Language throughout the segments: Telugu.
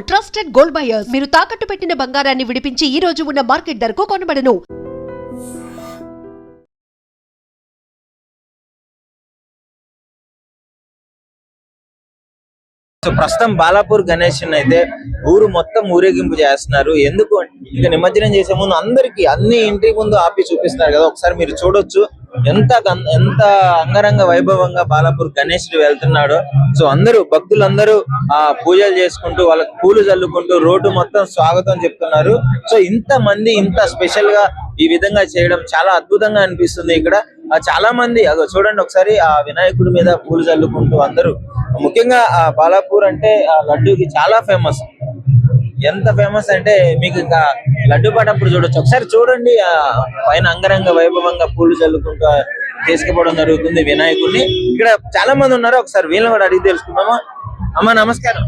ట్రస్టెడ్ గోల్డ్ బయర్స్ మీరు తాకట్టు పెట్టిన బంగారాన్ని విడిపించి ఈ రోజు ఉన్న మార్కెట్ ధరకు కొనబడను. సో ప్రస్తుతం బాలాపూర్ గణేష్ అయితే ఊరు మొత్తం ఊరేగింపు చేస్తున్నారు. ఎందుకు? ఇక నిమజ్జనం చేసే ముందు అందరికి అన్ని ఇంటి ముందు ఆపి చూపిస్తున్నారు కదా. ఒకసారి మీరు చూడొచ్చు. ఎంత ఎంత అంగరంగ వైభవంగా బాలాపూర్ గణేష్ వెళ్తున్నాడో. సో అందరూ భక్తులందరూ ఆ పూజలు చేసుకుంటూ వాళ్ళకి పూలు చల్లుకుంటూ రోడ్డు మొత్తం స్వాగతం చెప్తున్నారు. సో ఇంత మంది ఇంత స్పెషల్గా ఈ విధంగా చేయడం చాలా అద్భుతంగా అనిపిస్తుంది ఇక్కడ. చాలా మంది అదో చూడండి ఒకసారి ఆ వినాయకుడి మీద పూలు చల్లుకుంటూ అందరూ. ముఖ్యంగా ఆ బాలాపూర్ అంటే ఆ లడ్డూకి చాలా ఫేమస్. ఎంత ఫేమస్ అంటే మీకు ఇంకా లడ్డు పాటప్పుడు చూడొచ్చు. ఒకసారి చూడండి ఆ పైన అంగరంగ వైభవంగా పూలు చల్లుకుంటూ తీసుకుపోవడం జరుగుతుంది వినాయకుడిని. ఇక్కడ చాలా మంది ఉన్నారు? ఒకసారి వీళ్ళని కూడా అడిగి తెలుసుకుందామా? అమ్మ నమస్కారం.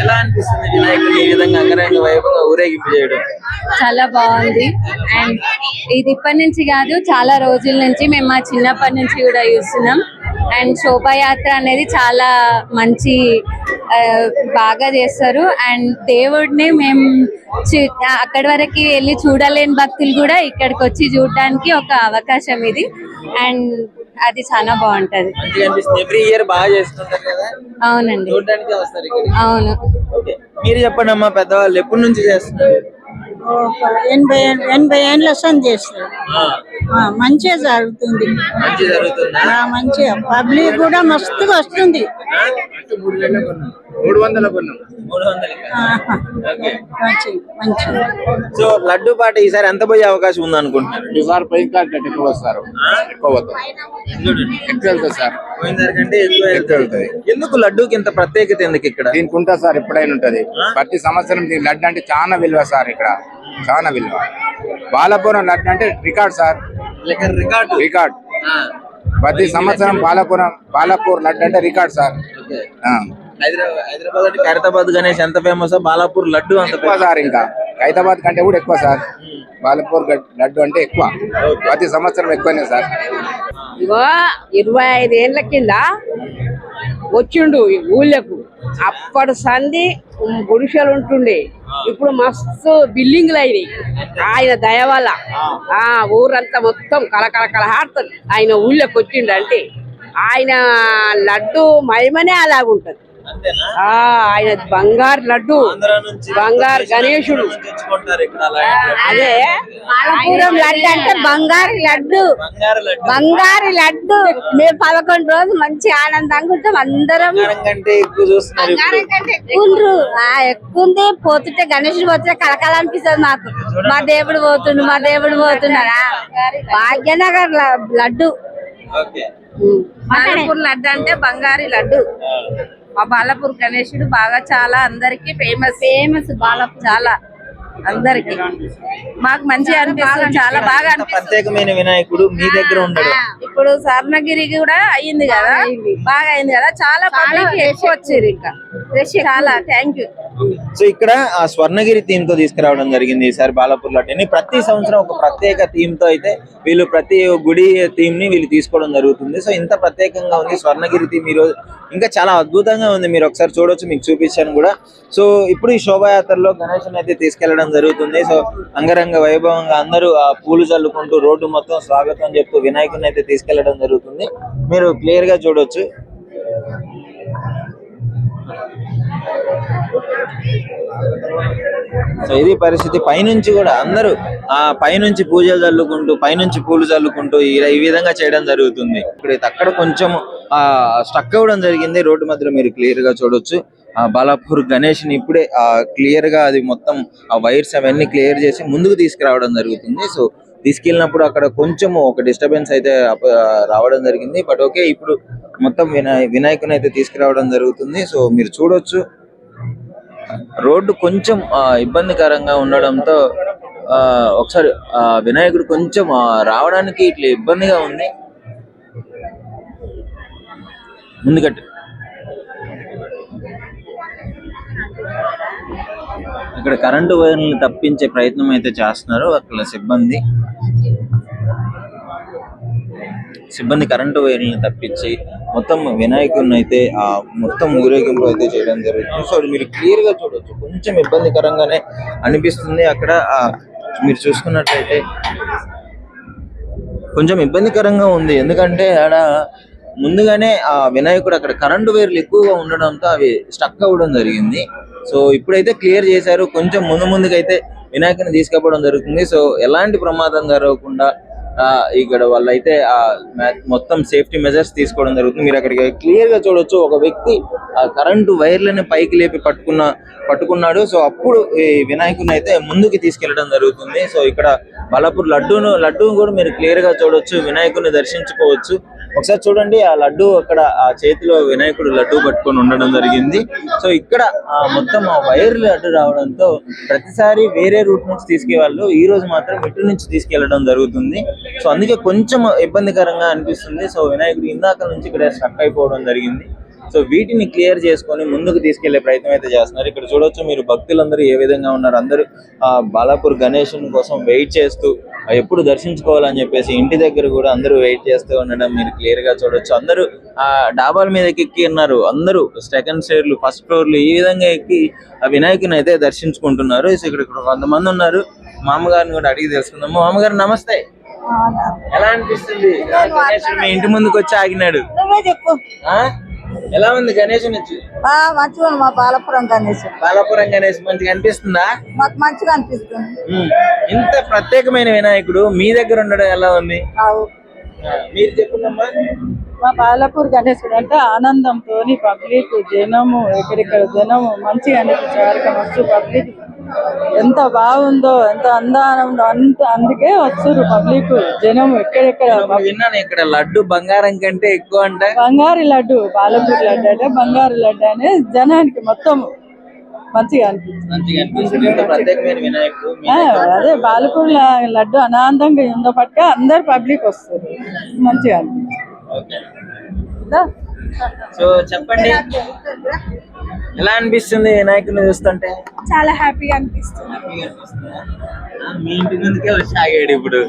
ఎలా అనిపిస్తుంది వినాయకుడిని ఈ విధంగా అంగరంగ వైభవంగా ఊరేగింపు చేయడం? చాలా బాగుంది. అండ్ ఇది ఇప్పటి నుంచి కాదు చాలా రోజుల నుంచి మేము మా చిన్నప్పటి నుంచి కూడా చూస్తున్నాం. అండ్ శోభాయాత్ర అనేది చాలా మంచి బాగా చేస్తారు. అండ్ దేవుడిని మేము అక్కడి వరకు వెళ్ళి చూడలేని భక్తులు కూడా ఇక్కడికి వచ్చి చూడడానికి ఒక అవకాశం ఇది. అండ్ అది చాలా బాగుంటది. అవునండి. అవును. మీరు చెప్పండి అమ్మా పెద్దవాళ్ళు ఎప్పటి నుంచి చేస్తున్నారు? ఎనభై ఎనభై ఏళ్ళ సంది చేస్తారు మంచిగా జరుగుతుంది. మంచి జరుగుతుందా? ఆ, మంచిగా. పబ్లిక్ కూడా మస్తుగా వస్తుంది. మూడు వందలు సో లడ్డు పాట ఈసారి ఎంత పోయే అవకాశం ఉంది అనుకుంటున్నారు ఈసారి పై కంటే ఎక్కువ వస్తారు. ఎక్కువ ఎక్కువ వెళ్తారు సార్. పోయినదానికంటే ఎక్కువ ఎక్కువ వెళ్తాయి. ఎందుకు లడ్డూకి ఇంత ప్రత్యేకత ఎందుకు ఇక్కడ? దీనికి ఉంటుంది సార్ ఎప్పుడైనా ఉంటది. ప్రతి సంవత్సరం దీని లడ్డు అంటే చాలా విలువ సార్ ఇక్కడ. చాలా విలువ. బాలపురం లడ్డు అంటే రికార్డ్ సార్. రికార్డు. రికార్డ్. ప్రతి సంవత్సరం బాలపురం బాలాపూర్ లడ్డు అంటే రికార్డ్ సార్. హైదరాబాద్ హైదరాబాద్ అంటే ఖైరతాబాద్ గణేష్ ఎంత ఫేమస్? బాలాపూర్ లడ్డు అంత ఎక్కువ సార్ ఇంకా. హైదరాబాద్ కంటే కూడా ఎక్కువ సార్. బాలపూర్ లడ్డు అంటే ఎక్కువ. ప్రతి సంవత్సరం ఎక్కువనే సార్. ఇరవై ఐదేళ్ళ కింద వచ్చిండు ఈ ఊళ్ళకు. అప్పటి సంధి గుడిసెలు ఉంటుండే. ఇప్పుడు మస్తు బిల్డింగ్లు అయినాయి. ఆయన దయ వల్ల. ఆ ఊరంతా మొత్తం కలకల కలహాడుతుంది ఆయన ఊళ్ళోకి వచ్చిండు అంటే ఆయన లడ్డు మహిమనే అలాగుంటుంది. ఆయన బంగారు లడ్డు బంగారు గణేశుడు అలాంటి అదే లడ్డు అంటే బంగారు లడ్డు. బంగారు లడ్డు. బంగారు లడ్డు. మేము పదకొండు రోజులు మంచి ఆనందంగా ఉంటాం అందరం. బంగారం కంటే ఎక్కువ చూస్తున్నారు ఎక్కువ. ఆ ఎక్కువ ఉంది పోతుంటే గణేశుడు పోతుంటే కలకల అనిపిస్తుంది మాకు. మా దేవుడు పోతుండు మా దేవుడు పోతున్నాడా భాగ్యనగర్ లడ్డు. లడ్డు అంటే బంగారి లడ్డు. మా బాలాపూర్ గణేశుడు బాగా చాలా అందరికి ఫేమస్ ఫేమస్ బాలాపూర్. చాలా. అందరికి. మాకు మంచిగా అనిపిస్తుంది చాలా బాగా ప్రత్యేకమైన వినాయకుడు మీ దగ్గర ఉండడు. ఇప్పుడు స్వర్ణగిరి కూడా అయ్యింది కదా? బాగా అయింది. కదా? చాలా పబ్లిక్ ఎక్కువ వచ్చారు ఇంకా. చాలా థ్యాంక్ యూ సో ఇక్కడ ఆ స్వర్ణగిరి థీమ్తో తీసుకురావడం జరిగింది ఈసారి బాలాపూర్ లడ్డూని ప్రతి సంవత్సరం ఒక ప్రత్యేక థీమ్తో అయితే వీళ్ళు ప్రతి గుడి థీమ్ని వీళ్ళు తీసుకోవడం జరుగుతుంది. సో ఇంత ప్రత్యేకంగా ఉంది స్వర్ణగిరి థీమ్ ఈ రోజు. ఇంకా చాలా అద్భుతంగా ఉంది. మీరు ఒకసారి చూడొచ్చు మీకు చూపించాను కూడా. సో ఇప్పుడు ఈ శోభాయాత్రలో గణేశన్ అయితే తీసుకెళ్ళడం జరుగుతుంది. సో అంగరంగ వైభవంగా అందరూ ఆ పూలు చల్లుకుంటూ రోడ్డు మొత్తం స్వాగతం చెప్తూ వినాయకుని అయితే తీసుకెళ్ళడం జరుగుతుంది. మీరు క్లియర్గా చూడొచ్చు. సో ఇది పరిస్థితి. పైనుంచి కూడా అందరూ ఆ పైనుంచి పూజలు చల్లుకుంటూ పైనుంచి పూలు చల్లుకుంటూ ఈ విధంగా చేయడం జరుగుతుంది. ఇప్పుడు అక్కడ కొంచెం ఆ స్టక్ అవ్వడం జరిగింది. రోడ్డు మధ్యలో మీరు క్లియర్గా చూడొచ్చు. బాలాపూర్ గణేష్ని ఇప్పుడే ఆ క్లియర్గా అది మొత్తం ఆ వైర్స్ అవన్నీ క్లియర్ చేసి ముందుకు తీసుకురావడం జరుగుతుంది. సో తీసుకెళ్ళినప్పుడు అక్కడ కొంచెం ఒక డిస్టర్బెన్స్ అయితే రావడం జరిగింది. బట్ ఓకే ఇప్పుడు మొత్తం వినాయ వినాయకుని అయితే తీసుకురావడం జరుగుతుంది. సో మీరు చూడొచ్చు. రోడ్డు కొంచెం ఇబ్బందికరంగా ఉండడంతో ఆ, ఒకసారి ఆ, వినాయకుడు కొంచెం రావడానికి ఇట్లా ఇబ్బందిగా ఉంది. ముందుకట్టు. ఇక్కడ కరెంటు వైర్లను తప్పించే ప్రయత్నం అయితే చేస్తున్నారు అక్కడ సిబ్బంది. సిబ్బంది కరెంటు వైర్లను తప్పించి మొత్తం వినాయకుడిని అయితే ఆ మొత్తం ఊరేగింపు అయితే చేయడం జరుగుతుంది. సో మీరు క్లియర్గా చూడొచ్చు. కొంచెం ఇబ్బందికరంగానే అనిపిస్తుంది అక్కడ. మీరు చూసుకున్నట్లయితే కొంచెం ఇబ్బందికరంగా ఉంది. ఎందుకంటే ఆడ ముందుగానే ఆ వినాయకుడు అక్కడ కరెంటు వైర్లు ఎక్కువగా ఉండడంతో అవి స్టక్ అవ్వడం జరిగింది. సో ఇప్పుడైతే క్లియర్ చేశారు. కొంచెం ముందు ముందుకైతే వినాయకుని తీసుకుపోవడం జరుగుతుంది. సో ఎలాంటి ప్రమాదం జరగకుండా ఆ, ఇక్కడ వాళ్ళైతే ఆ మొత్తం సేఫ్టీ మెజర్స్ తీసుకోవడం జరుగుతుంది. మీరు అక్కడికి క్లియర్గా చూడొచ్చు. ఒక వ్యక్తి ఆ కరెంటు వైర్లని పైకి లేపి పట్టుకున్న పట్టుకున్నాడు. సో అప్పుడు ఈ వినాయకుని అయితే ముందుకు తీసుకెళ్ళడం జరుగుతుంది. సో ఇక్కడ బలాపూర్ లడ్డూను లడ్డూను కూడా మీరు క్లియర్గా చూడొచ్చు. వినాయకుడిని దర్శించుకోవచ్చు. ఒకసారి చూడండి ఆ లడ్డు అక్కడ ఆ చేతిలో వినాయకుడు లడ్డు పట్టుకొని ఉండడం జరిగింది. సో ఇక్కడ ఆ మొత్తం ఆ వైర్లు లడ్డు రావడంతో ప్రతిసారి వేరే రూట్ నుంచి తీసుకెళ్ళు ఈ రోజు మాత్రం ఇటు నుంచి తీసుకెళ్ళడం జరుగుతుంది. సో అందుకే కొంచెం ఇబ్బందికరంగా అనిపిస్తుంది. సో వినాయకుడు ఇందాక నుంచి ఇక్కడ స్టక్ అయిపోవడం జరిగింది. సో వీటిని క్లియర్ చేసుకొని ముందుకు తీసుకెళ్ళే ప్రయత్నం అయితే చేస్తున్నారు. ఇక్కడ చూడొచ్చు మీరు భక్తులందరూ ఏ విధంగా ఉన్నారు. అందరూ ఆ బాలాపూర్ గణేష్ కోసం వెయిట్ చేస్తూ ఎప్పుడు దర్శించుకోవాలని చెప్పేసి ఇంటి దగ్గర కూడా అందరూ వెయిట్ చేస్తూ ఉండడం మీరు క్లియర్గా చూడొచ్చు. అందరూ ఆ డాబాల మీద ఎక్కి ఉన్నారు అందరూ సెకండ్ స్టేర్లు ఫస్ట్ ఫ్లోర్లు ఈ విధంగా ఎక్కి ఆ వినాయకుని అయితే దర్శించుకుంటున్నారు. సో ఇక్కడ ఇక్కడ కొంతమంది ఉన్నారు. మామగారిని కూడా అడిగి తెలుసుకుందాము మామగారు నమస్తే. ఎలా అనిపిస్తుంది? మీ ఇంటి ముందుకు వచ్చి ఆగినాడు ఎలా ఉంది గణేష్ మంచిగా మా బాలపురం గణేష్. బాలాపురం గణేష్ మంచిగా అనిపిస్తుందా? మాకు మంచిగా అనిపిస్తుంది. ఇంత ప్రత్యేకమైన వినాయకుడు మీ దగ్గర ఉండడం ఎలా ఉంది? మీరు చెప్పుందమ్మా మా బాలపూర్ గణేశుడు అంటే ఆనందంతో పబ్లిక్ జనము ఎక్కడెక్కడ జనము మంచిగా అనిపించారు మస్తు పబ్లిక్ ఎంత బాగుందో ఎంత అందానం ఉందో అంత అందుకే వస్తురు పబ్లిక్ జనము ఎక్కడెక్కడ. నేను విన్నాను ఇక్కడ లడ్డు బంగారం కంటే ఎక్కువ అంట. బంగారు లడ్డు బాలపూర్ లడ్డు అంటే బంగారు లడ్డు అనే జనానికి మొత్తం మంచిగా అనిపిస్తుంది. అదే బాలపూర్ లడ్డు అనాందంగా ఉన్నప్పటికీ అందరు పబ్లిక్ వస్తారు మంచిగా ఓకే సో చెప్పండి. ఎలా అనిపిస్తుంది వినాయకుడిని చూస్తుంటే? చాలా హ్యాపీగా అనిపిస్తుంది. హ్యాపీగా అనిపిస్తుందా? ఆ, మీ ఇంటి ముందుకే వచ్చి ఆగాడు ఇప్పుడు.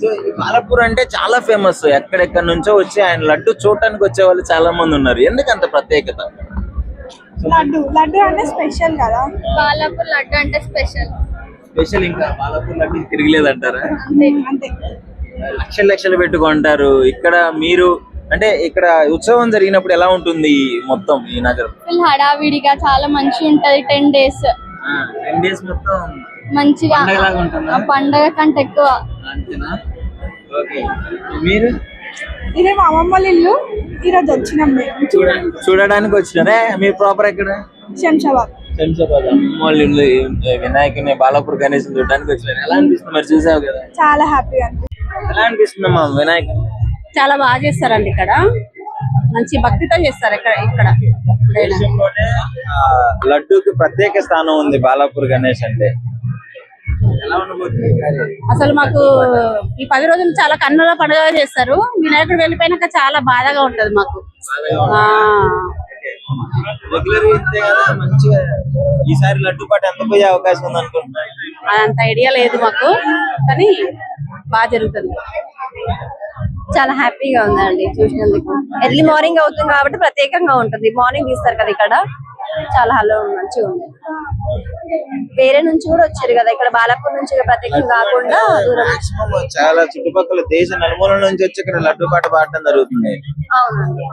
సో ఈ బాలపూర్ అంటే చాలా ఫేమస్. ఎక్కడెక్కడ నుంచో వచ్చి ఆయన లడ్డు చూడటానికి వచ్చే వాళ్ళు చాలా మంది ఉన్నారు. ఎందుకు అంత ప్రత్యేకత? లడ్డు లడ్డు అంటే స్పెషల్ కదా. బాలాపూర్ లడ్డు అంటే స్పెషల్. స్పెషల్ ఇంకా బాలపూర్ లడ్డు తిరగలేదంటారా? అంతే. లక్షలు లక్షలు పెట్టుకుంటారు. ఇక్కడ మీరు అంటే ఇక్కడ ఉత్సవం జరిగినప్పుడు ఎలా ఉంటుంది మొత్తం ఈ నగరం? ఫుల్ హడావిడిగా చాలా మంచిగా ఉంటది టెన్ డేస్ టెన్ డేస్ మొత్తం మంచిగా పండగ కంటే ఎక్కువ. అంతేనా? ఓకే. మీరు? ఇదే మా అమ్మమ్మ వాళ్ళ ఇల్లు. ఈరోజు వచ్చినాం మేము. చూడ చూడడానికి వచ్చినారే? మీరు ప్రాపర్ ఎక్కడ? శంషాబాద్. శంషాబాద్. అమ్మమ్మ ఇల్లు వినాయకుని బాలాపూర్ గణేష్ చూడడానికి వచ్చినారు? ఎలా అనిపిస్తుంది? మరి చూసావు కదా? చాలా హ్యాపీగా అనిపిస్తుంది ఎలా అనిపిస్తుంది అమ్మా వినాయకుడు చాలా బాగా చేస్తారండి ఇక్కడ. మంచి భక్తితో చేస్తారు ఇక్కడ ఇక్కడ లడ్డూకి ప్రత్యేక స్థానం ఉంది బాలాపూర్ గణేష్ అంటే. అసలు మాకు ఈ పది రోజులు చాలా కన్నుల పండుగ చేస్తారు. వినాయకుడు వెళ్ళిపోయినాక చాలా బాధగా ఉంటది మాకు. ఈసారి లడ్డు పాట ఎంత పోయే అవకాశం ఉంది అనుకుంటున్నాను అంత ఐడియా లేదు మాకు. కానీ బాగా జరుగుతుంది. చాలా హ్యాపీగా ఉందండి చూసినందుకు. ఎర్లీ మార్నింగ్ అవుతుంది కాబట్టి ప్రత్యేకంగా ఉంటుంది. మార్నింగ్ తీస్తారు కదా ఇక్కడ. చాలా హలో మంచిగా ఉంది. వేరే నుంచి కూడా వచ్చారు కదా. ఇక్కడ బాలాపూర్ నుంచి ప్రత్యేకంగా కాకుండా దూరం. చాలా చుట్టుపక్కల దేశ నలుమూల నుంచి వచ్చి ఇక్కడ లడ్డు పాట పాడటం జరుగుతుంది. అవునండి.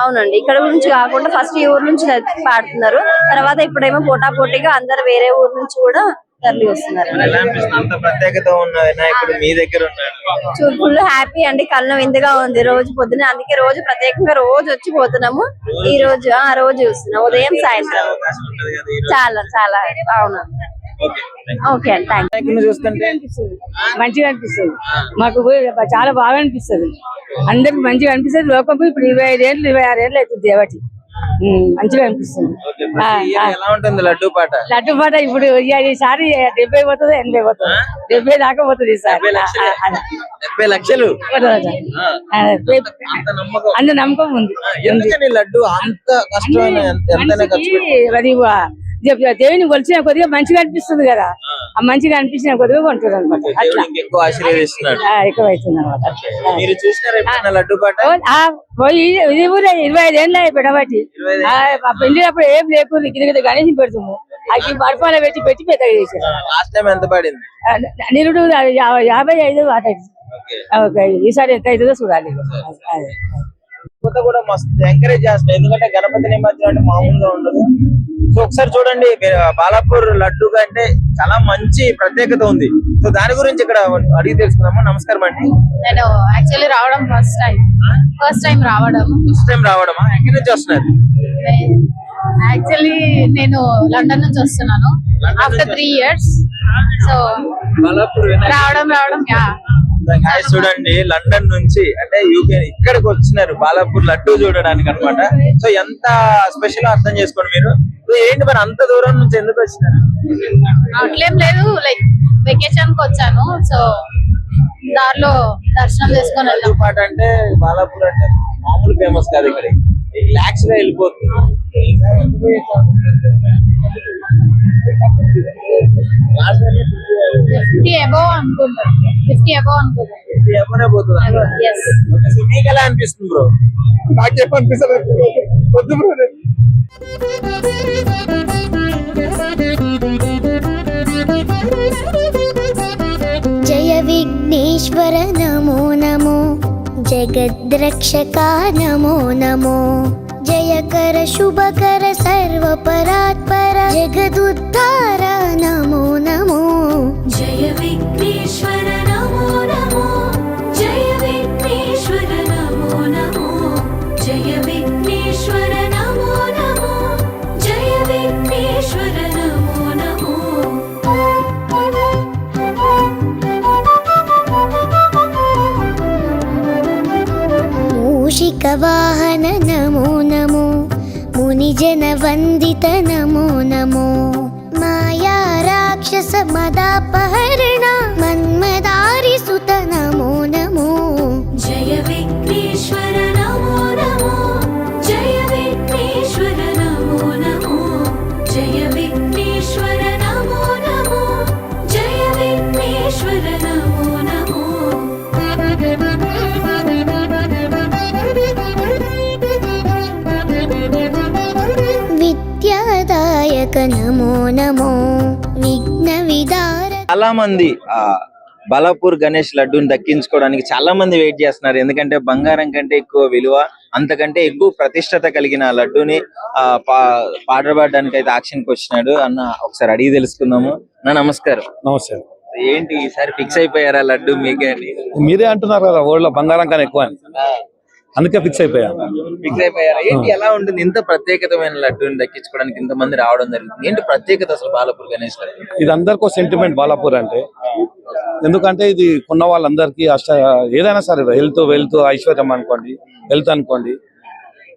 అవునండి. ఇక్కడ నుంచి కాకుండా ఫస్ట్ ఈ ఊరు నుంచి పాడుతున్నారు. తర్వాత ఇప్పుడేమో పోటా పోటీగా అందరు వేరే ఊరు నుంచి కూడా తరలి వస్తున్నారు. మరి ఎలా అనిపిస్తుంది? అంత ప్రత్యేకత ఉన్న వినాయకుడు మీ దగ్గర ఉన్నాడు. ఫుల్ హ్యాపీ అండి. కళ్ళ విందుగా ఉంది రోజు పొద్దున అందుకే రోజు ప్రత్యేకంగా రోజు వచ్చి పోతున్నాము. ఈ రోజు ఆ రోజు చూస్తున్నాం ఉదయం సాయంత్రం. చాలా చాలా. అవును. ఓకే. ఓకే అండి. థ్యాంక్ చూస్తుంటే మంచిగా అనిపిస్తుంది. మాకు చాలా బాగా అనిపిస్తుంది. అందరికి మంచిగా అనిపిస్తుంది. లోకం ఇప్పుడు ఇరవై ఐదు ఏళ్ళు ఇరవై ఆరు ఏళ్ళు అవుతుంది దేవటి మంచిగా అనిపిస్తుంది. ఎలా ఉంటుంది లడ్డు పాట? లడ్డు పాట ఇప్పుడు ఈసారి డెబ్బై పోతుంది ఎనభై పోతుంది. డెబ్బై దాకా పోతుంది ఈసారి డెబ్బై లక్షలు? అంత నమ్మకం. ఉంది. లడ్డు అంత కష్టమైన దేవుని కొలిచిన కొద్దిగా మంచిగా అనిపిస్తుంది కదా. ఆ. మంచిగా అనిపించిన కొద్దిగా కొంటుంది అనమాట అట్లా. ఆశీర్వదిస్తున్నాడు ఎక్కువ అవుతుంది అనమాట పోయి ఇది ఊరే ఇరవై ఐదు ఏళ్ళు పెట్టబట్టి పెళ్ళినప్పుడు ఏం లేకుండా కింద గణేష్ పెడుతున్నాము. అది బర్ఫాల పెట్టి పెట్టి ఎంత పడింది? నిరుడు యాభై ఐదు ఓకే. ఈసారి ఎంత అవుతుందో చూడాలి. యువత కూడా మస్తు ఎంకరేజ్ చేస్తారు ఎందుకంటే గణపతి నిమజ్జనం అంటే మామూలుగా ఉండదు. సో ఒకసారి చూడండి బాలాపూర్ లడ్డు కంటే చాలా మంచి ప్రత్యేకత ఉంది. సో దాని గురించి ఇక్కడ అడిగి తెలుసుకుందాము? నమస్కారం అండి. నేను యాక్చువల్లీ రావడం ఫస్ట్ టైం ఫస్ట్ టైం రావడం. ఫస్ట్ టైం రావడమా? ఎక్కడి నుంచి వస్తున్నారు? యాక్చువల్లీ నేను లండన్ నుంచి వస్తున్నాను. ఆఫ్టర్ త్రీ ఇయర్స్ సో రావడం రావడం యా guys చూడండి లండన్ నుంచి అంటే యూకే ఇక్కడికి వచ్చినారు. బాలాపూర్ లడ్డు చూడడానికి అన్నమాట. సో ఎంత స్పెషల్ అర్థం చేసుకోండి మీరు. ఏంటి మరి అంత దూరం నుంచి ఎందుకు వచ్చినారు? అట్లేం లేదు లైక్ వెకేషన్కి వచ్చాను. సో దారిలో దర్శనం చేసుకొని వెళ్ళాం. పాట అంటే బాలాపూర్ అంటే మామూలు ఫేమస్ కాదు ఇక్కడ. లాక్స్గా వెళ్ళిపోతుంది ఫిఫ్టీ అబౌవ్ అనుకుంటాను ఫిఫ్టీ అబౌవ్ అనుకుంటాను మీకు ఎలా అనిపిస్తుంది బ్రో? నాకు వద్దు బ్రో జయ విఘ్నేశ్వర నమో నమో. జగద్రక్షకా నమో నమో. జయకర శుభకర సర్వపరాత్పర. జగదుద్ధార నమో నమో. జయ విఘ్నేశ్వర నమో నమో జయ విఘ్నేశ్వర నమో నమో జయ విఘ్నేశ్వర నమో నమో జయ విఘ్నేశ్వర నమో నమో నమో నమో మునిజన వందిత నమో समदा पहर నమో నమో విఘ్న విదార చాలా మంది ఆ బాలాపూర్ గణేష్ లడ్డూని దక్కించుకోవడానికి చాలా మంది వెయిట్ చేస్తున్నారు. ఎందుకంటే బంగారం కంటే ఎక్కువ విలువ అంతకంటే ఎక్కువ ప్రతిష్టత కలిగిన ఆ లడ్డూని ఆ పా- పాడబడడానికి అయితే ఆక్షన్కి వచ్చినాడు. అన్న ఒకసారి అడిగి తెలుసుకుందాము. అన్న నమస్కారం. నమస్తే. ఏంటి ఈసారి ఫిక్స్ అయిపోయారా లడ్డు మీకే అని మీరే అంటున్నారు కదా ఓళ్ళ బంగారం కానీ ఎక్కువ అని. అందుకే ఫిక్స్ అయిపోయా ఫిక్స్ అయిపోయారా? ఏంటి ఎలా ఉంటుంది? ఇంత ప్రత్యేకతమైన లడ్డూని దక్కించుకోవడానికి ఇంత మంది రావడం జరుగుతుంది. ఏంటి ప్రత్యేకత అసలు బాలాపూర్ గణేష్ ఇది అందరికీ సెంటిమెంట్ బాలాపూర్ అంటే. ఎందుకంటే ఇది కొన్న వాళ్ళందరికీ అష్ట ఏదైనా సరే హెల్త్ వెల్త్ ఐశ్వర్యం అనుకోండి హెల్త్ అనుకోండి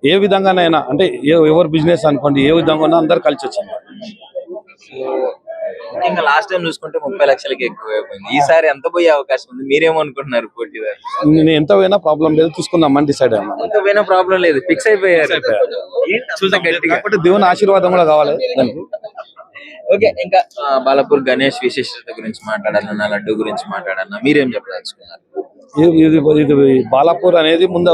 ఏ విధంగానైనా అంటే ఎవరు బిజినెస్ అనుకోండి ఏ విధంగా ఉన్నా అందరు కలిసి వచ్చింది ఇంకా లాస్ట్ టైం చూసుకుంటే ముప్పై లక్షలకి ఎక్కువ అయిపోయింది ఈసారి ఎంత పోయే అవకాశం ఉంది? మీరేమనుకుంటున్నారు పోటీదారు నేను ఎంత పోయినా ప్రాబ్లం లేదు. తీసుకుందామని డిసైడ్ అయినా ఎంత పోయినా ప్రాబ్లం లేదు. ఫిక్స్ అయిపోయారు. గట్టిగా. కాకపోతే దేవుని ఆశీర్వాదం కూడా కావాలి. దానికి ఓకే ఇంకా ఆ, బాలాపూర్ గణేష్ విశిష్టత గురించి మాట్లాడాలన్నా లడ్డు గురించి మాట్లాడాలన్నా మీరేం చెప్పదలుచుకున్నారు? ఇది ఇది ఇది బాలాపూర్ అనేది ముందు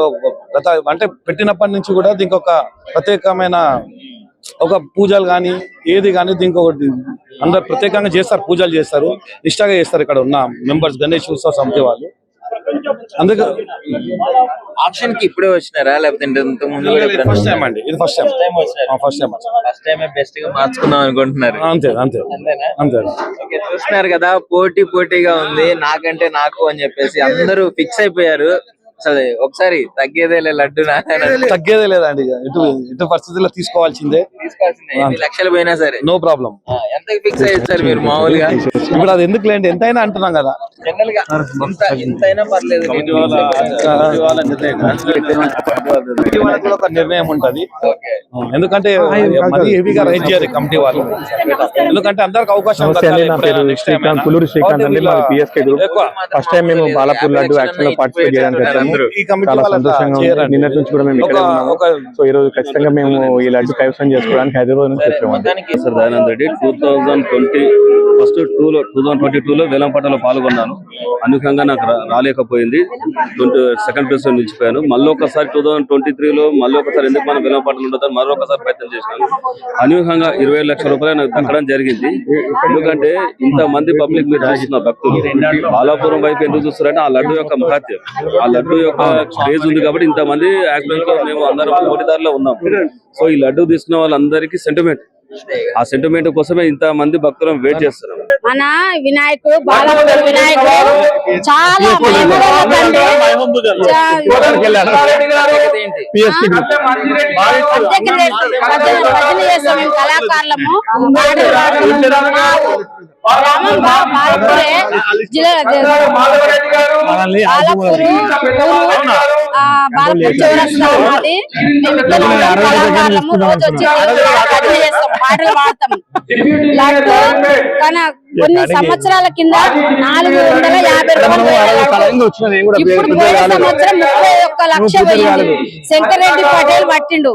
గత అంటే పెట్టినప్పటి నుంచి కూడా దీనికి ఒక ప్రత్యేకమైన ఒక పూజలు కానీ ఏది కానీ దీనికి ఒకటి అందరు ప్రత్యేకంగా చేస్తారు పూజలు చేస్తారు. నిష్టగా చేస్తారు ఇక్కడ ఉన్న మెంబర్స్ గణేష్ ఉత్సవ సమితి వాళ్ళు. అందుకే ఆప్షన్కి ఇప్పుడే వచ్చినారా? లేకపోతే ఇంత ముందు కూడా ఫస్ట్ టైం అండి. ఇది first time first time first టైమే బెస్ట్గా మార్చుకుందాం అనుకుంటున్నారు. అంతే అంతే. అంతే. చూస్తున్నారు కదా పోటీ పోటీగా ఉంది. నాకంటే నాకు అని చెప్పేసి అందరూ ఫిక్స్ అయిపోయారు. అసలు ఒకసారి తగ్గేదేలే లడ్డు తగ్గేదే లేదండి. ఇటు ఇటు పరిస్థితుల్లో తీసుకోవాల్సిందే. లక్షలు పోయినా సరే. No problem. ఎంత ఫిక్స్ అయ్యారు సార్ మీరు మామూలుగా? ఇప్పుడు అది ఎందుకు లేండి ఎంతైనా అంటున్నాం కదా. జనరల్గా ఇంతైనా పర్లేదు. కూడా ఒక నిర్ణయం ఉంటది. ఓకే. ఎందుకంటే మరీ హెవీగా రైజ్ చేయాలి కమిటీ వాళ్ళు. ఎందుకంటే అందరికి అవకాశం శ్రీకాంత్ అండి పిఎస్కే గ్రూప్. ఫస్ట్ టైం మేము బాలాపూర్ లడ్డు యాక్షన్లో పార్టిసిపేట్ చేయడానికి వచ్చాము. అందరూ ఈ కమిటీ చాలా వాళ్ళు అట్లా సంతోషంగా ఉంది. చేయరండి. నిన్నటి నుంచి కూడా మేము ఇక్కడే ఒక- ఉన్నాము. ఒక సో ఈ రోజు ఖచ్చితంగా మేము ఈ లడ్డు కైవసం చేసుకోవడానికి హైదరాబాద్ నుంచి వచ్చాము. మొత్తానికి sir Dayanand Reddy two thousand twenty first two లో టూ థౌసండ్ ట్వంటీ టూ లో వేలంపాటలో పాల్గొన్నాను. అనుకంగా నాకు రా- రాలేకపోయింది. ట్వంటీ సెకండ్ ప్లేస్లో నిలిచిపోయాను. మళ్ళీ ఒకసారి టూ థౌసండ్ ట్వంటీ త్రీ లో మళ్ళీ ఒకసారి ఎందుకు మనం వేలంపాటలు ఉండదని మరో ఒకసారి ప్రయత్నం చేసినాను. అనూహ్యంగా ఇరవై లక్షల రూపాయలు నాకు దక్కడం జరిగింది. ఎందుకంటే ఇంత మంది పబ్లిక్ మీరు చూస్తున్నారు భక్తులు. బాలాపురం వైపు ఎందుకు చూస్తారంటే ఆ లడ్డు యొక్క మహత్యం. ఆ లడ్డు యొక్క క్రేజ్ ఉంది కాబట్టి ఇంత మంది యాక్సిడెంట్లో మేము అందరం పోటీదారులో ఉన్నాం సో ఈ లడ్డు తీసుకున్న వాళ్ళందరికీ సెంటిమెంట్ ఆ సెంటిమెంట్ కోసమే ఇంత మంది భక్తులను వెయిట్ చేస్తున్నారు మన వినాయకుడు బాలపుర వినాయకుడు చాలా కళాకారులము పాటలు పాడతాం లడ్డు కానీ కొన్ని సంవత్సరాల కింద నాలుగు వందల యాభై రూపాయలు. ఇప్పుడు పోయిన సంవత్సరం ముప్పై ఒక్క లక్ష పోయింది శంకరెడ్డి పటేల్ పట్టిండు.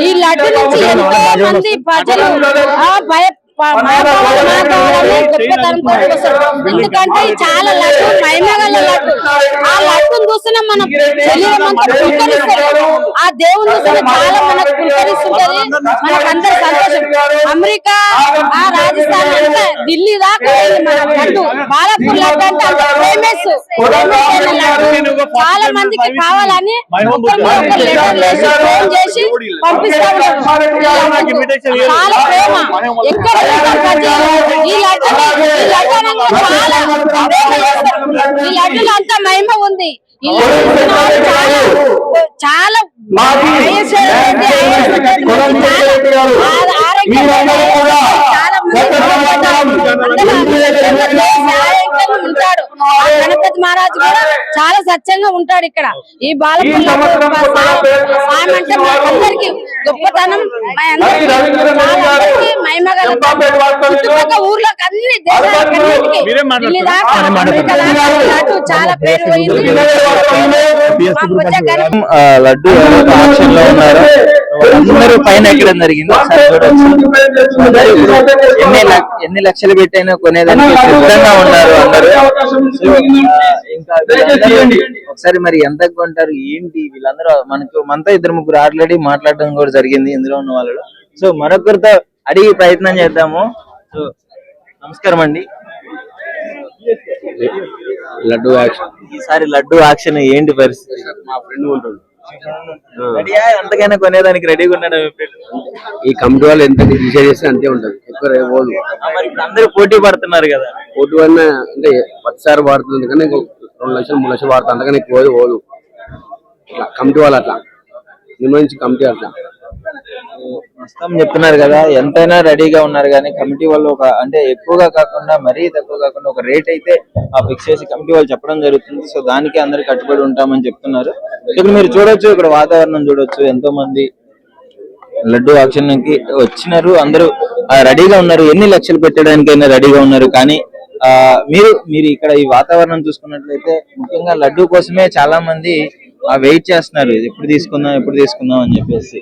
ఈ లడ్డు నుంచి ఎంతో మంది ప్రజలు ఎందుకంటే చాలా లడ్డు మహిమగల లడ్డు. ఆ లడ్డును చూస్తేనే మన శరీరం అంతా పులకరిస్తుంది ఆ దేవుని చూస్తేనే చాలా మనకు పులకరిస్తుంటది మనకు అందరు సంతోషం. అమెరికా ఆ రాజస్థాన్ అంతా ఢిల్లీ దాకా మన లడ్డు. బాలాపూర్ లడ్డు అంటే అంత ఫేమస్ చాలా మందికి కావాలని ఫోన్ చేసి పంపిస్తా చాలా ప్రేమ. ఎక్కడ ఈ లడ్డుని ఈ లడ్డు అనగా చాలా. ఈ లడ్డులో అంత మహిమ ఉంది. ఈ లడ్డు చాలా ఉంటాడు. గణపతి మహారాజు కూడా చాలా సత్యంగా ఉంటాడు ఇక్కడ. ఈ బాలపల్లి అంటే మా అందరికి గొప్పతనం. ఊర్లోకి అన్ని లడ్డు చాలా పేరు పోయింది. లడ్డు ఆక్షన్లో ఉన్నారో. అందరూ పైన ఎక్కడం జరిగింది. ఒకసారి చూడొచ్చు. ఎన్ని ఎన్ని లక్షలు పెట్టైనా కొనేదానికి సిద్ధంగా ఉన్నారు అందరూ. ఇంకా ఒకసారి మరి ఎంత కొంటారు ఏంటి? వీళ్ళందరూ మనకు మనతో ఇద్దరు ముగ్గురు ఆల్రెడీ మాట్లాడడం కూడా జరిగింది ఇందులో ఉన్న వాళ్ళు సో మరొకరితో అడిగి ప్రయత్నం చేద్దాము. సో నమస్కారం అండి. లడ్డు యాక్షన్. ఈసారి లడ్డు ఆక్షన్ ఏంటి పరిస్థితి? మా ఫ్రెండ్ ఉంటుంది ఎంతకైనా కొనేదానికి రెడీగా ఉన్నాడు? ఈ కమిటీ వాళ్ళు ఎంత డిసైడ్ చేస్తే అంతే ఉంటది. ఎక్కువ అందరూ పోటీ పడుతున్నారు కదా. ఓటు వల్ల అంటే పదిసారి వాడుతుంది. కానీ రెండు లక్షలు మూడు లక్షలు వాడుతుంది. అంతకని ఎక్కువ పోదు కమిటీ వాళ్ళు అట్లా. నిర్ణయించి కమిటీ అట్లా. ప్రస్తుతం చెప్తున్నారు కదా ఎంతైనా రెడీగా ఉన్నారు కానీ కమిటీ వాళ్ళు ఒక అంటే ఎక్కువగా కాకుండా మరీ తక్కువ కాకుండా ఒక రేట్ అయితే ఆ ఫిక్స్ చేసి కమిటీ వాళ్ళు చెప్పడం జరుగుతుంది. సో దానికి అందరు కట్టుబడి ఉంటామని చెప్తున్నారు. ఇక్కడ మీరు చూడొచ్చు ఇక్కడ వాతావరణం చూడొచ్చు ఎంతో మంది లడ్డు ఆక్షన్కి వచ్చినారు. అందరూ రెడీగా ఉన్నారు. ఎన్ని లక్షలు పెట్టడానికైనా రెడీగా ఉన్నారు. కానీ ఆ మీరు మీరు ఇక్కడ ఈ వాతావరణం చూసుకున్నట్లయితే ముఖ్యంగా లడ్డు కోసమే చాలా మంది ఆ వెయిట్ చేస్తున్నారు. ఎప్పుడు తీసుకుందాం ఎప్పుడు తీసుకుందాం అని చెప్పేసి.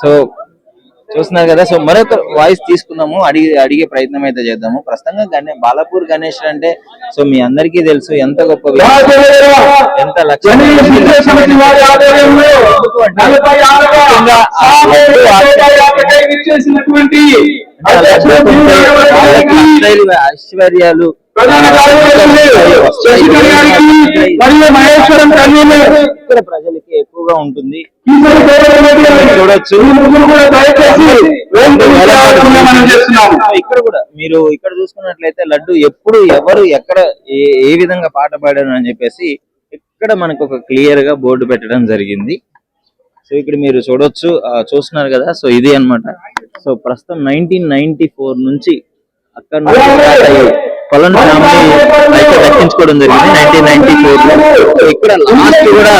సో చూస్తున్నారు కదా సో మరొక వాయిస్ తీసుకుందాము అడిగి అడిగే ప్రయత్నం అయితే చేద్దాము. ప్రస్తుతంగా గణే బాలాపూర్ గణేష్ అంటే సో మీ అందరికీ తెలుసు ఎంత గొప్ప ఎంత లక్ష్యం ఇక్కడ ప్రజలకి ఎక్కువగా ఉంటుంది. చూడొచ్చు. ఇక్కడ కూడా మీరు ఇక్కడ చూసుకున్నట్లయితే లడ్డు ఎప్పుడు ఎవరు ఎక్కడ ఏ ఏ విధంగా పాట పాడారు అని చెప్పేసి ఇక్కడ మనకు ఒక క్లియర్గా బోర్డు పెట్టడం జరిగింది. సో ఇక్కడ మీరు చూడొచ్చు చూస్తున్నారు కదా. సో ఇది అన్నమాట. సో ప్రస్తుతం నైన్టీన్ నైన్టీ ఫోర్ నుంచి అక్కడ కొలన్ ఫ్యామిలీ అయితే దక్కించుకోవడం జరిగింది నైన్టీన్ నైన్టీ ఫోర్లో. ఇక్కడ లాస్ట్ కూడా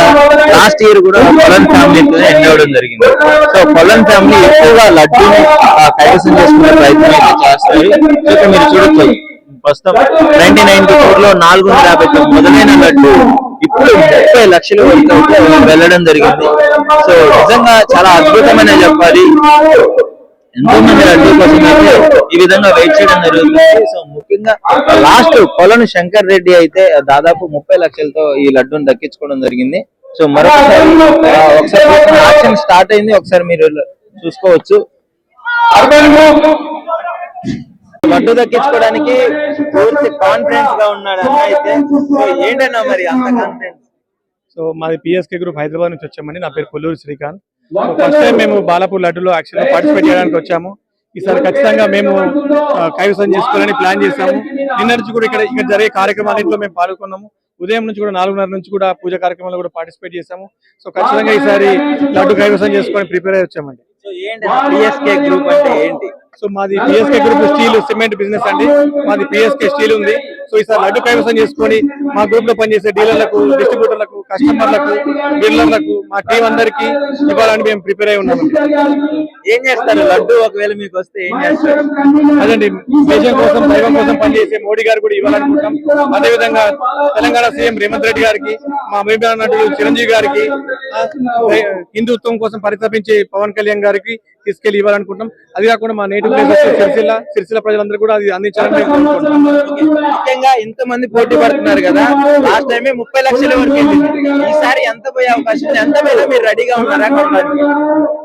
లాస్ట్ ఇయర్ కూడా కొలన్ ఫ్యామిలీతో ఎండ్ అవ్వడం జరిగింది. సో కొలన్ ఫ్యామిలీ ఎక్కువగా లడ్డూని కైవసం చేసుకునే ప్రయత్నం అయితే చేస్తారు. ఇక్కడ మీరు చూడొచ్చు. ప్రస్తుతం నైన్టీన్ నైన్టీ ఫోర్లో నాలుగు వందల యాభై తొమ్మిది మొదలైన లడ్డు ఇప్పుడు ముప్పై లక్షల వరకు వెళ్ళడం జరిగింది. సో నిజంగా చాలా అద్భుతమనే చెప్పాలి ఎంతో మంది కోసం ఈ విధంగా వెయిట్ చేయడం జరుగుతుంది. సో ముఖ్యంగా లాస్ట్ కొలను శంకర్ రెడ్డి అయితే దాదాపు ముప్పై లక్షలతో ఈ లడ్డూని దక్కించుకోవడం జరిగింది. సో మరొకసారి ఒకసారి యాక్షన్ స్టార్ట్ అయింది. ఒకసారి మీరు చూసుకోవచ్చు. లడ్డు దక్కించుకోవడానికి పూర్తి కాన్ఫిడెన్స్గా ఉన్నాడు అన్న అయితే సో ఏంటన్నా మరి అంత కాన్ఫిడెన్స్ సో మాది పిఎస్కే గ్రూప్ హైదరాబాద్ నుంచి వచ్చామండి. నా పేరు కొల్లూరు శ్రీకాంత్. ఫస్ట్ టైం మేము బాలాపూర్ లడ్డులో యాక్చువల్గా పార్టిసిపేట్ చేయడానికి వచ్చాము. ఈసారి ఖచ్చితంగా మేము కైవసం చేసుకోవాలని ప్లాన్ చేశాము. నిన్న నుంచి కూడా ఇక్కడ ఇక్కడ జరిగే కార్యక్రమాలన్నింటిలో మేము పాల్గొన్నాము. ఉదయం నుంచి కూడా నాలుగున్నర నుంచి కూడా పూజ కార్యక్రమాల్లో కూడా పార్టిసిపేట్ చేశాము. సో ఖచ్చితంగా ఈసారి లడ్డు కైవసం చేసుకొని ప్రిపేర్ అయ్యి వచ్చామండి. సో ఏంటి పిఎస్కే గ్రూప్ అంటే ఏంటి? సో మాది P S K group steel cement business అండి. మాది పిఎస్కే స్టీల్ ఉంది. సో ఈసారి లడ్డు కైవసం చేసుకొని మా గ్రూప్లో పనిచేసే డీలర్లకు డిస్ట్రిబ్యూటర్లకు కస్టమర్లకు డీలర్లకు మా టీం అందరికి ఇవ్వాలని మేము ప్రిపేర్ అయి ఉన్నాము ఏం చేస్తారు? లడ్డు ఒకవేళ మీకు వస్తే ఏం చేస్తారు? అదండి దేశం కోసం దైవం కోసం పనిచేసే మోడీ గారు కూడా ఇవ్వాలనుకుంటాం అదే విధంగా తెలంగాణ సీఎం రేవంత్ రెడ్డి గారికి మా అభిమాన నటుడు చిరంజీవి గారికి హిందుత్వం కోసం పరితపించే పవన్ కళ్యాణ్ గారికి తీసుకెళ్ళి ఇవ్వాలనుకుంటాం అది కాకుండా మా నేటివ్ ప్లేస్ సిరిసిల్ల సిరిసిల్ల ప్రజలందరూ కూడా అది అందించాలని ముఖ్యంగా ఇంత మంది పోటీ పడుతున్నారు కదా లాస్ట్ టైం ముప్పై లక్షల వరకు ఈసారి ఎంత పోయే అవకాశం ఎంత మీద మీరు రెడీగా ఉన్నారా?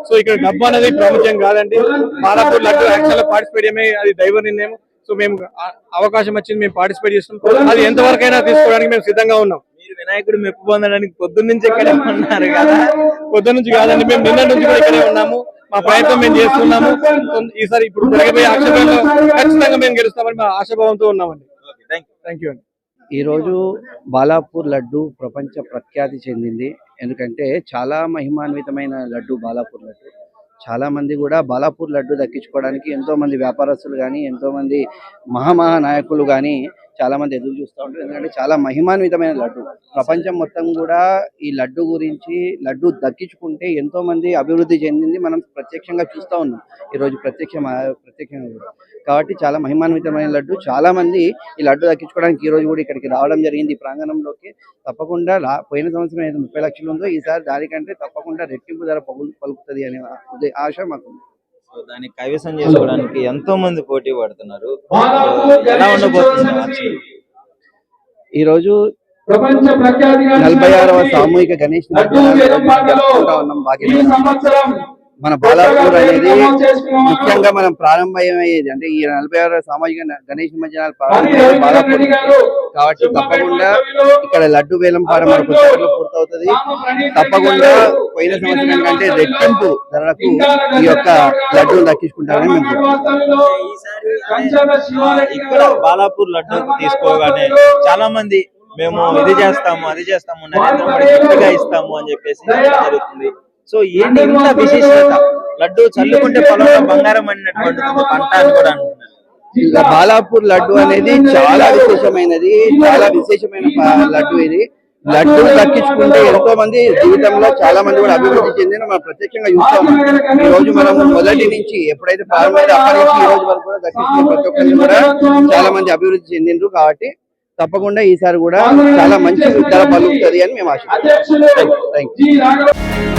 సో ఇక్కడ డబ్బు అనేది ప్రాముఖ్యం కాదండి. బాలాపూర్ లడ్డు యాక్చువల్ పార్టిసిపేట్ చేయమే అది దైవ నిర్ణయం. సో మేము అవకాశం వచ్చింది మేము పార్టిసిపేట్ చేస్తున్నాం. అది ఎంతవరకైనా తీసుకోవడానికి మేము సిద్ధంగా ఉన్నాం. మీరు వినాయకుడు మెప్పు పొందడానికి పొద్దున్న నుంచి ఇక్కడే ఉన్నారు కదా. పొద్దున్న నుంచి కాదండి మేము నిన్న నుంచి కూడా ఇక్కడే ఉన్నాము. మా ప్రయత్నం మేము చేస్తున్నాము. ఈసారి ఇప్పుడు జరగబోయే ఆక్షేపంలో ఖచ్చితంగా మేము గెలుస్తామని మా ఆశాభావంతో ఉన్నామండి. థ్యాంక్ యూ అండి. ఈరోజు బాలాపూర్ లడ్డు ప్రపంచ ప్రఖ్యాతి చెందింది. ఎందుకంటే చాలా మహిమాన్వితమైన లడ్డు బాలాపూర్ లడ్డు. చాలా మంది కూడా బాలాపూర్ లడ్డు దక్కించుకోవడానికి ఎంతో మంది వ్యాపారస్తులు కానీ ఎంతో మంది మహామహా నాయకులు కానీ చాలా మంది ఎదురు చూస్తూ ఉంటారు. ఎందుకంటే చాలా మహిమాన్వితమైన లడ్డు. ప్రపంచం మొత్తం కూడా ఈ లడ్డు గురించి లడ్డు దక్కించుకుంటే ఎంతో మంది అభివృద్ధి చెందింది మనం ప్రత్యక్షంగా చూస్తూ ఉన్నాం. ఈరోజు ప్రత్యక్ష ప్రత్యక్షంగా కూడా. కాబట్టి చాలా మహిమాన్వితమైన లడ్డు. చాలా మంది ఈ లడ్డు దక్కించుకోవడానికి ఈ రోజు కూడా ఇక్కడికి రావడం జరిగింది. ఈ ప్రాంగణంలోకి తప్పకుండా పోయిన సంవత్సరం ఏదో ముప్పై లక్షలు ఉందో ఈసారి దానికంటే తప్పకుండా రెట్టింపు ధర పగులు పలుకుతుంది అనే ఆశ మాకు దాన్ని కైవసం చేసుకోవడానికి ఎంతో మంది పోటీ పడుతున్నారు. ఎలా ఉండబోతుంది ఆక్చువల్లీ ఈ రోజు నలభై ఆరవ సామూహిక గణేష్ ఉన్నాం. మన బాలాపూర్ అనేది ముఖ్యంగా మనం ప్రారంభమయ్యేది అంటే ఈ నలభై ఆరవ సామాజిక గణేష్ నిమజ్జనాలు ప్రారంభమయ్యేది బాలాపూర్. కాబట్టి తప్పకుండా ఇక్కడ లడ్డు వేలం పాడం మనకు పూర్తవుతుంది తప్పకుండా పోయిన సంవత్సరం కంటే రెట్టింపు ధరలకు ఈ యొక్క లడ్డు దక్కించుకుంటారని మేము. ఇక్కడ బాలాపూర్ లడ్డు తీసుకోగానే చాలా మంది మేము ఇది చేస్తాము అది చేస్తాము నరేంద్ర మోడీ ఇస్తాము అని చెప్పేసి జరుగుతుంది సో ఏంటి ఇంత విశేషత? లడ్డు చల్లుకుంటే పొలంలో బంగారం అన్నటువంటి పంట అని కూడా అంటున్నారు ఇలా బాలాపూర్ లడ్డు అనేది చాలా విశేషమైనది చాలా విశేషమైన లడ్డు ఇది. లడ్డు దక్కించుకుంటే ఎంతో మంది జీవితంలో చాలా మంది కూడా అభివృద్ధి చెందిన మనం ప్రత్యక్షంగా చూస్తాం. ఈ రోజు మనం మొదటి నుంచి ఎప్పుడైతే ప్రారంభమైందో అప్పటి నుంచి ఈ రోజు వరకు కూడా దక్కించుకున్న ప్రతి ఒక్కరిని కూడా చాలా మంది అభివృద్ధి చెందిండ్రు కాబట్టి తప్పకుండా ఈసారి కూడా చాలా మంచి ధర పలుకుతుంది అని మేము ఆశిస్తున్నాం. Thank you